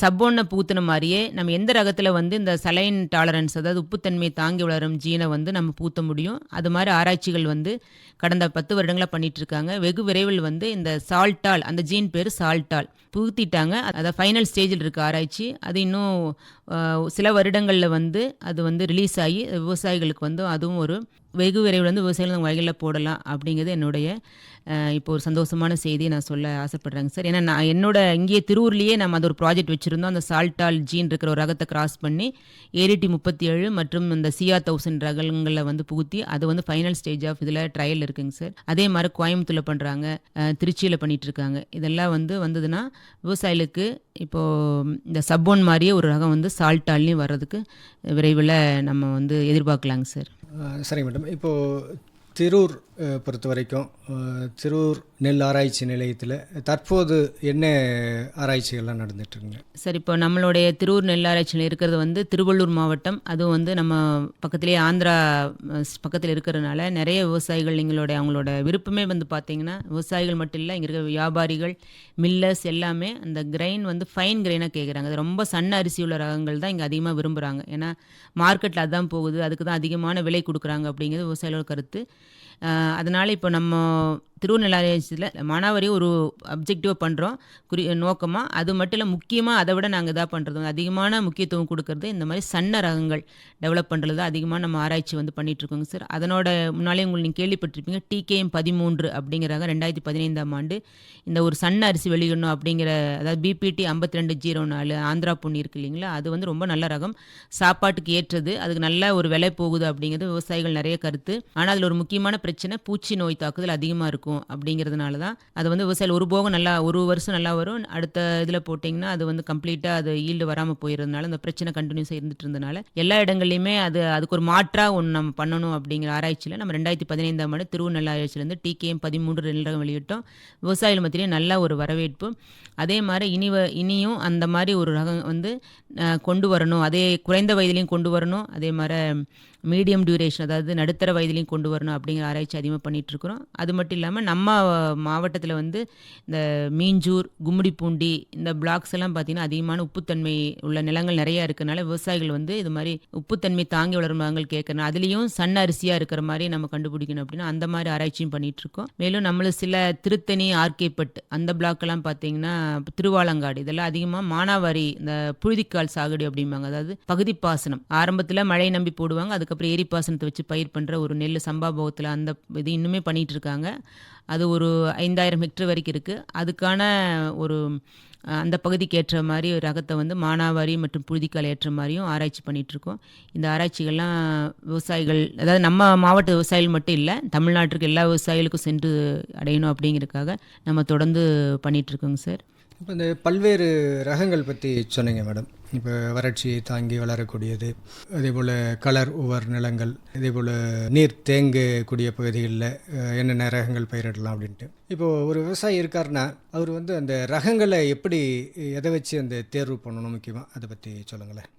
சப்போனை பூத்தின மாதிரியே நம்ம எந்த ரகத்தில் வந்து இந்த சலைன் டாலரன்ஸ் அதாவது உப்புத்தன்மையை தாங்கி வளரும் ஜீனை வந்து நம்ம பூத்த முடியும். அது மாதிரி ஆராய்ச்சிகள் வந்து கடந்த பத்து வருடங்களாக பண்ணிகிட்ருக்காங்க இருக்காங்க வெகு விரைவில் வந்து இந்த சால்டால் அந்த ஜீன் பேர் சால்டால் புகுத்திட்டாங்க அதை ஃபைனல் ஸ்டேஜில் இருக்க ஆராய்ச்சி அது இன்னும் சில வருடங்களில் வந்து அது வந்து ரிலீஸ் ஆகி விவசாயிகளுக்கு வந்து அதுவும் ஒரு வெகு விரைவில் வந்து விவசாயிகள் வகையில் போடலாம் அப்படிங்கிறது என்னுடைய இப்போ ஒரு சந்தோஷமான செய்தியை நான் சொல்ல ஆசைப்படுறேங்க சார். ஏன்னா நான் என்னோட இங்கேயே திருவூர்லேயே நம்ம அது ஒரு ப்ராஜெக்ட் வச்சுருந்தோம். அந்த சால்டால் ஜீன் இருக்கிற ஒரு ரகத்தை கிராஸ் பண்ணி ஏரிடி முப்பத்தி ஏழு மற்றும் இந்த சியா தௌசண்ட் ரகங்களை வந்து புகுத்தி அது வந்து ஃபைனல் ஸ்டேஜ் ஆஃப் இதில் ட்ரையல் இருக்குங்க சார். அதே மாதிரி கோயம்புத்தூரில் பண்ணுறாங்க திருச்சியில் பண்ணிட்டு இருக்காங்க இதெல்லாம் வந்து வந்ததுன்னா விவசாயிகளுக்கு இப்போது இந்த சப்போன் மாதிரியே ஒரு ரகம் வந்து சால்டால்லையும் வர்றதுக்கு விரைவில் நம்ம வந்து எதிர்பார்க்கலாங்க சார். சரிங்க மேடம். இப்போது திரூர் பொறுத்த வரைக்கும் திருவூர் நெல் ஆராய்ச்சி நிலையத்தில் தற்போது என்ன ஆராய்ச்சிகள்லாம் நடந்துட்டுருங்க சார் இப்போ நம்மளுடைய திருவூர் நெல் ஆராய்ச்சியில் இருக்கிறது வந்து திருவள்ளூர் மாவட்டம். அதுவும் வந்து நம்ம பக்கத்திலேயே ஆந்திரா பக்கத்தில் இருக்கிறதுனால நிறைய விவசாயிகள் எங்களுடைய அவங்களோட விருப்பமே வந்து பார்த்தீங்கன்னா விவசாயிகள் மட்டும் இல்லை இங்கே இருக்கிற வியாபாரிகள் மில்லர்ஸ் எல்லாமே அந்த கிரைன் வந்து ஃபைன் கிரைனாக கேட்குறாங்க அது ரொம்ப சன்ன அரிசி உள்ள ரகங்கள் தான் இங்கே அதிகமாக விரும்புகிறாங்க ஏன்னா மார்க்கெட்டில் அதான் போகுது அதுக்கு தான் அதிகமான விலை கொடுக்குறாங்க அப்படிங்கிறது விவசாயிகளோட கருத்து. அதனால் இப்போ நம்ம திருநெல்வேலியில் மானாவாரி ஒரு அப்ஜெக்டிவாக பண்ணுறோம் குறி நோக்கமாக அது மட்டும் இல்லை முக்கியமாக அதை விட நாங்கள் இதாக பண்ணுறது அதிகமான முக்கியத்துவம் கொடுக்கறது இந்த மாதிரி சன்ன ரகங்கள் டெவலப் பண்ணுறது தான் அதிகமாக நம்ம ஆராய்ச்சி வந்து பண்ணிகிட்ருக்கோங்க இருக்கோங்க சார் அதனோட முன்னாலே உங்களுக்கு நீங்கள் கேள்விப்பட்டிருப்பீங்க டிகேஎம் பதிமூன்று அப்படிங்கிறாங்க ரெண்டாயிரத்தி பதினைந்தாம் ஆண்டு. இந்த ஒரு சன்ன அரிசி வெளியிடணும் அப்படிங்கிற அதாவது பிபிடி ஐம்பத்தி ரெண்டு ஜீரோ நாலு ஆந்திரா பொண்ணு இருக்கு இல்லைங்களா? அது வந்து ரொம்ப நல்ல ரகம். சாப்பாட்டுக்கு ஏற்றது அதுக்கு நல்ல ஒரு விலை போகுது அப்படிங்கிறது விவசாயிகள் நிறைய கருத்து. ஆனால் அதில் ஒரு முக்கியமான பிரச்சனை பூச்சி நோய் தாக்குதல் அதிகமாக இருக்கும். இருக்கும் அப்படிங்கிறதுனால தான் அது வந்து விவசாயிகள் ஒரு போகம் நல்லா ஒரு வருஷம் நல்லா வரும். அடுத்த இதில் போட்டிங்கன்னா அது வந்து கம்ப்ளீட்டாக அது ஈல்டு வராமல் போயிடுறதுனால அந்த பிரச்சனை கண்டினியூஸாக இருந்துட்டு இருந்தனால எல்லா இடங்கள்லையுமே அது அதுக்கு ஒரு மாற்றாக ஒன்று நம்ம பண்ணணும் அப்படிங்கிற ஆராய்ச்சியில் நம்ம ரெண்டாயிரத்தி பதினைந்தாம் ஆண்டு திருவண்ணல் ஆராய்ச்சியிலேருந்து டிகேஎம் பதிமூன்று நெல் ரகம் வெளியிட்டோம். விவசாயிகள் மத்தியிலே நல்ல ஒரு வரவேற்பு. அதே மாதிரி இனி வ- இனியும் அந்த மாதிரி ஒரு ரகம் வந்து கொண்டு வரணும். அதே குறைந்த வயதிலையும் கொண்டு வரணும். அதே மாதிரி மீடியம் டியூரேஷன் அதாவது நடுத்தர வயதிலையும் கொண்டு வரணும் அப்படிங்கிற ஆராய்ச்சி அதிகமாக பண்ணிகிட்ருக்குறோம் அது மட்டும் இல்லாமல் நம்ம மாவட்டத்தில் வந்து இந்த மீஞ்சூர் கும்மிடிப்பூண்டி இந்த பிளாக்ஸ் எல்லாம் பார்த்தீங்கன்னா அதிகமான உப்புத்தன்மை உள்ள நிலங்கள் நிறையா இருக்கிறனால விவசாயிகள் வந்து இது மாதிரி உப்புத்தன்மை தாங்கி வளரும் மரங்கள் கேட்கணும் அதுலேயும் சன்ன அரிசியாக இருக்கிற மாதிரி நம்ம கண்டுபிடிக்கணும் அப்படின்னா அந்த மாதிரி ஆராய்ச்சியும் பண்ணிகிட்ருக்கோம் மேலும் நம்மள சில திருத்தணி ஆர்கேப்பட் அந்த பிளாக்கெல்லாம் பார்த்திங்கன்னா பார்த்தீங்கன்னா திருவாலங்காடு இதெல்லாம் அதிகமாக மானாவாரி இந்த புழுதிக்கால் சாகுடி அப்படிம்பாங்க. அதாவது பகுதி பாசனம். ஆரம்பத்தில் மழை நம்பி போடுவாங்க அதுக்கு அதுக்கப்புறம் எரிப்பாசனத்தை வச்சு பயிர் பண்ணுற ஒரு நெல் சம்பாபவத்தில் அந்த இது இன்னுமே பண்ணிகிட்டு இருக்காங்க அது ஒரு ஐந்தாயிரம் ஹெக்டர் வரைக்கும் இருக்குது அதுக்கான ஒரு அந்த பகுதிக்கு ஏற்ற மாதிரி ஒரு ரகத்தை வந்து மானாவாரி மற்றும் புழுதிக்கால் ஏற்ற மாதிரியும் ஆராய்ச்சி பண்ணிகிட்ருக்கோம் இந்த ஆராய்ச்சிகள்லாம் விவசாயிகள் அதாவது நம்ம மாவட்ட விவசாயிகள் மட்டும் இல்லை தமிழ்நாட்டிற்கு எல்லா விவசாயிகளுக்கும் சென்று அடையணும் அப்படிங்கிறதுக்காக நம்ம தொடர்ந்து பண்ணிகிட்ருக்கோங்க சார். இப்போ இந்த பல்வேறு ரகங்கள் பற்றி சொன்னீங்க மேடம். இப்போ வறட்சியை தாங்கி வளரக்கூடியது அதே போல் கலர் உவர் நிலங்கள் இதே போல் நீர் தேங்கக்கூடிய பகுதிகளில் என்னென்ன ரகங்கள் பயிரிடலாம் அப்படின்ட்டு. இப்போது ஒரு விவசாயி இருக்காருன்னா அவர் வந்து அந்த ரகங்களை எப்படி எதை வச்சு அந்த தேர்வு பண்ணணும் முக்கியமாக அதை பற்றி சொல்லுங்களேன்.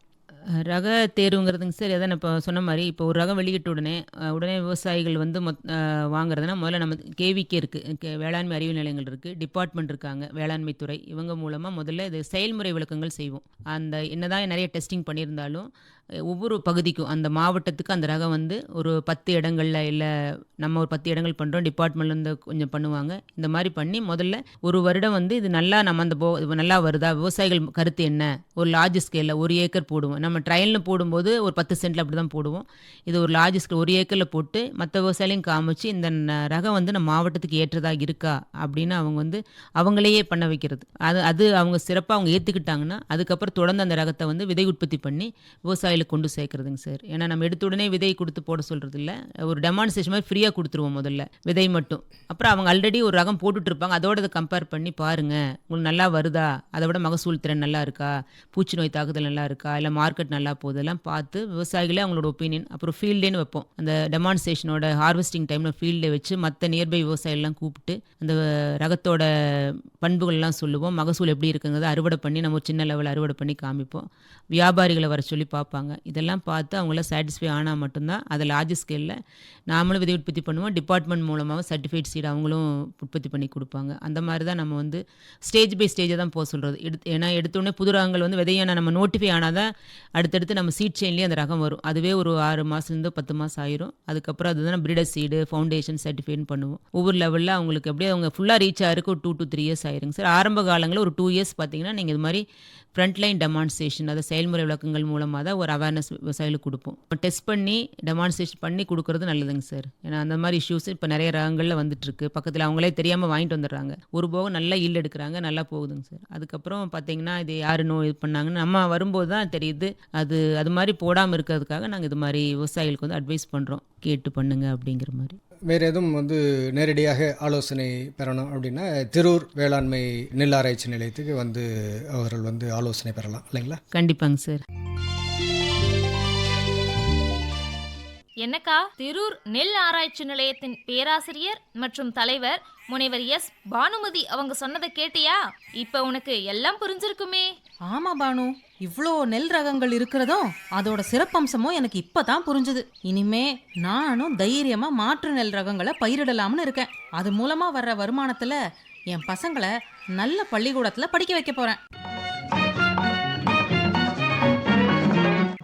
ரக தேர்வுங்கிறதுங்க சார் எதை இப்போ சொன்ன மாதிரி இப்போ ஒரு ரகம் வெளியிட்ட உடனே அஹ், உடனே விவசாயிகள் வந்து மொத் அஹ், வாங்குறதுனா முதல்ல நம்ம கேவிகே இருக்குது வேளாண்மை அறிவு நிலையங்கள் இருக்குது டிபார்ட்மெண்ட் இருக்காங்க வேளாண்மை துறை இவங்க மூலமாக முதல்ல இது செயல்முறை விளக்கங்கள் செய்வோம். அந்த என்னதான் நிறைய டெஸ்டிங் பண்ணியிருந்தாலும் ஒவ்வொரு பகுதிக்கும் அந்த மாவட்டத்துக்கு அந்த ரகம் வந்து ஒரு பத்து இடங்களில் இல்லை நம்ம ஒரு பத்து இடங்கள் பண்ணுறோம் டிபார்ட்மெண்ட்லேருந்து கொஞ்சம் பண்ணுவாங்க. இந்த மாதிரி பண்ணி முதல்ல ஒரு வருடம் வந்து இது நல்லா நம்ம அந்த போ நல்லா வருதா? விவசாயிகள் கருத்து என்ன? ஒரு லார்ஜ் ஸ்கேலில் ஒரு ஏக்கர் போடுவோம். நம்ம ட்ரையல்னு போடும்போது ஒரு பத்து சென்டில் அப்படி தான் போடுவோம். இது ஒரு லார்ஜ் ஸ்கேல் ஒரு ஏக்கரில் போட்டு மற்ற விவசாயிகளையும் காமிச்சு இந்த ந- ரகம் வந்து நம்ம மாவட்டத்துக்கு ஏற்றதாக இருக்கா? அப்படின்னு அவங்க வந்து அவங்களையே பண்ண வைக்கிறது. அது அது அவங்க சிறப்பாக அவங்க ஏற்றுக்கிட்டாங்கன்னா அதுக்கப்புறம் தொடர்ந்து அந்த ரகத்தை வந்து விதை உற்பத்தி பண்ணி விவசாயிகளுக்கு கொண்டு சேர்க்குறதுங்க சார் ஏன்னா நம்ம எடுத்த உடனே விதை கொடுத்து போட சொல்கிறது இல்லை ஒரு டெமான்ஸ்ட்ரேஷன் மாதிரி ஃப்ரீயாக கொடுத்துருவோம் முதல்ல விதை மட்டும். அப்புறம் அவங்க ஆல்ரெடி ஒரு ரகம் போட்டுட்ருப்பாங்க அதோட அதை கம்பேர் பண்ணி பாருங்கள் உங்களுக்கு நல்லா வருதா? அதை விட மகசூல் திறன் நல்லா இருக்கா? பூச்சி நோய் தாக்குதல் நல்லா இருக்கா? இல்லை மார்க்கெட் நல்லா போகுதெல்லாம் பார்த்து விவசாயிகளே அவங்களோட ஒப்பீனியன் அப்புறம் ஃபீல்டேன்னு வைப்போம். அந்த டெமான்ஸ்ட்ரேஷனோட ஹார்வெஸ்டிங் டைமில் ஃபீல்டை வச்சு மற்ற நியர்பை விவசாயிகள்லாம் கூப்பிட்டு அந்த ரகத்தோட பண்புகள்லாம் சொல்லுவோம். மகசூல் எப்படி இருக்குங்கிறத அறுவடை பண்ணி நம்ம ஒரு சின்ன லெவலில் அறுவடை பண்ணி காமிப்போம். வியாபாரிகளை வர சொல்லி பார்ப்பாங்க. இதெல்லாம் பார்த்து அவங்கள சாட்டிஸ்ஃபை ஆனால் மட்டும்தான் அதை லார்ஜ் ஸ்கேலில் நாமளும் விதை உற்பத்தி பண்ணுவோம். டிபார்ட்மெண்ட் மூலமாக சர்டிஃபைட் சீட் அவங்களும் உற்பத்தி பண்ணி கொடுப்பாங்க. அந்த மாதிரி தான் நம்ம வந்து ஸ்டேஜ் பை ஸ்டேஜை தான் போக சொல்கிறது எடுத்து ஏன்னா எடுத்தோடனே புது ரகங்கள் வந்து விதையான நம்ம நோட்டிஃபை ஆனால் தான் அடுத்தடுத்து நம்ம சீட் செயின்லேயே அந்த ரகம் வரும். அதுவே ஒரு ஆறு மாதத்துலேருந்து பத்து மாதம் ஆயிரும். அதுக்கப்புறம் அதுதான் பிரீடர் சீடு ஃபவுண்டேஷன் சர்டிஃபைட் பண்ணுவோம். ஒவ்வொரு லெவலில் அவங்களுக்கு அப்படியே அவங்க ஃபுல்லாக ரீச் ஆகிருக்கு ஒரு டூ டு த்ரீ இயர்ஸ் ஆயிருங்க சார். ஆரம்ப காலங்களில் ஒரு டூ இயர்ஸ் பார்த்தீங்கன்னா நீங்கள் இது மாதிரி ஃப்ரண்ட்லைன் டெமான்ஸ்ட்ரேஷன் அதை செயல்முறை விளக்கங்கள் மூலமாக தான் ஒரு அவேர்னஸ் விவசாயிகளுக்கு கொடுப்போம். டெஸ்ட் பண்ணி டெமான்ஸ்ட்ரேஷன் பண்ணி கொடுக்கறது நல்லதுங்க சார் ஏன்னா அந்த மாதிரி இஷ்யூஸ் இப்போ நிறைய ரகங்களில் வந்துட்டுருக்கு. பக்கத்தில் அவங்களே தெரியாமல் வாங்கிட்டு வந்துடுறாங்க. ஒரு போக நல்லா ஈல்டு எடுக்கிறாங்க நல்லா போகுதுங்க சார் அதுக்கப்புறம் பார்த்தீங்கன்னா இது யாரு நோய் இது பண்ணாங்கன்னு நம்ம வரும்போது தான் தெரியுது. அது அது மாதிரி போடாமல் இருக்கிறதுக்காக நாங்கள் இது மாதிரி விவசாயிகளுக்கு வந்து அட்வைஸ் பண்ணுறோம் கேட்டு பண்ணுங்க அப்படிங்கிற மாதிரி. வேறு எதுவும் வந்து நேரடியாக ஆலோசனை பெறணும் அப்படின்னா திரூர் வேளாண்மை நெல் ஆராய்ச்சி நிலையத்துக்கு வந்து அவர்கள் வந்து ஆலோசனை பெறலாம் இல்லைங்களா? கண்டிப்பாங்க சார். என்னக்கா? திரூர் நெல் ஆராய்ச்சி நிலையத்தின் பேராசிரியர் மற்றும் தலைவர் முனைவர் எஸ். பானுமதி அவங்க சொன்னதை கேட்டியா? இப்ப உனக்கு எல்லாம் புரிஞ்சிருக்குமே. ஆமா பானு. இவ்ளோ நெல் ரகங்கள் இருக்கிறதும் அதோட சிறப்பம்சமும் எனக்கு இப்பதான் புரிஞ்சுது. இனிமே நானும் தைரியமா மாற்று நெல் ரகங்களை பயிரிடலாம்னு இருக்கேன். அது மூலமா வர்ற வருமானத்துல என் பசங்களை நல்ல பள்ளிக்கூடத்துல படிக்க வைக்க போறேன்.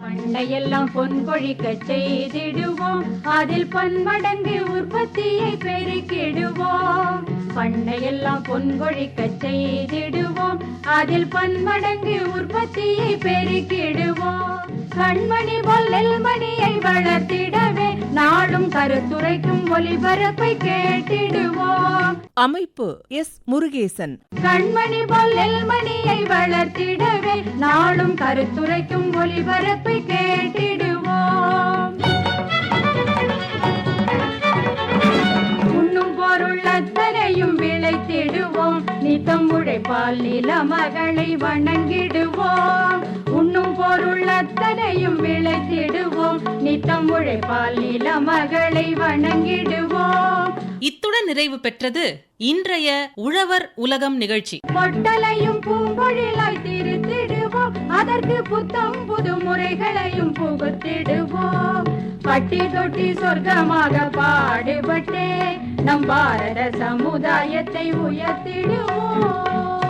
பண்டையெல்லாம் பொன் பொழிக்க செய்திடுவோம். அதில் பன்மடங்கு உற்பத்தியை பெருக்கிடுவோம். பண்டையெல்லாம் பொன் பொழிக்க செய்திடுவோம். அதில் பன்மடங்கு உற்பத்தியை பெருக்கிடுவோம். கண்மணி பொல்லல் நெல்மணியை வளர்த்திடவே கருத்துரைக்கும் ஒளிபரப்பை கேட்டிடுவோம். அமைப்பு எஸ் முருகேசன். கண்மணி பொல்லல் மணியை வளர்த்திடவே நாளும் கருத்துரைக்கும் ஒளிபரப்பை கேட்டிடுவோம். உண்ணும் பொருள் அத்த நித்தம் உழைப்பால் நில மகளை வணங்கிடுவோம். உண்ணும் பொருள் அத்தனையும் விளைத்திடுவோம். நித்தம் உழைப்பால் நில மகளை வணங்கிடுவோம். இத்துடன் நிறைவு பெற்றது இன்றைய உழவர் உலகம் நிகழ்ச்சி. பொட்டலையும் பூங்கொழிலாய் திருத்திடுவோம். அதற்கு புத்தம் புது முறைகளையும் புகுத்திடுவோம். பட்டி தொட்டி சொர்க்கமாக பாடுபட்டே நம் பாரத சமுதாயத்தை உயர்த்திடுவோம்.